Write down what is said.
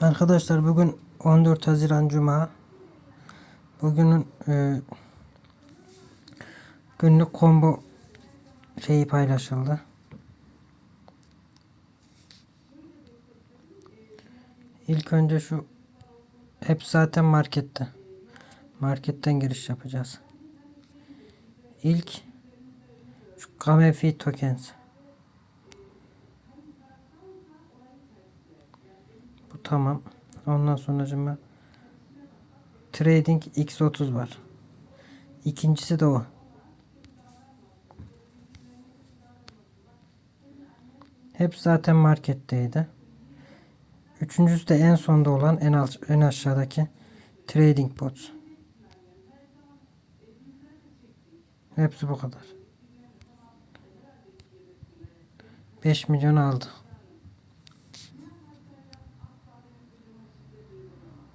Arkadaşlar bugün 14 Haziran Cuma. Bugünün e, günlük combo şeyi paylaşıldı. İlk önce şu hep zaten markette. Marketten giriş yapacağız. İlk şu Gamefi Tokens. Tamam. Ondan sonra cıma Trading X30 var. İkincisi de o. Hep zaten marketteydi. Üçüncüsü de en sonda olan en alt, en aşağıdaki Trading Bots. Hepsi bu kadar. 5 milyon aldı.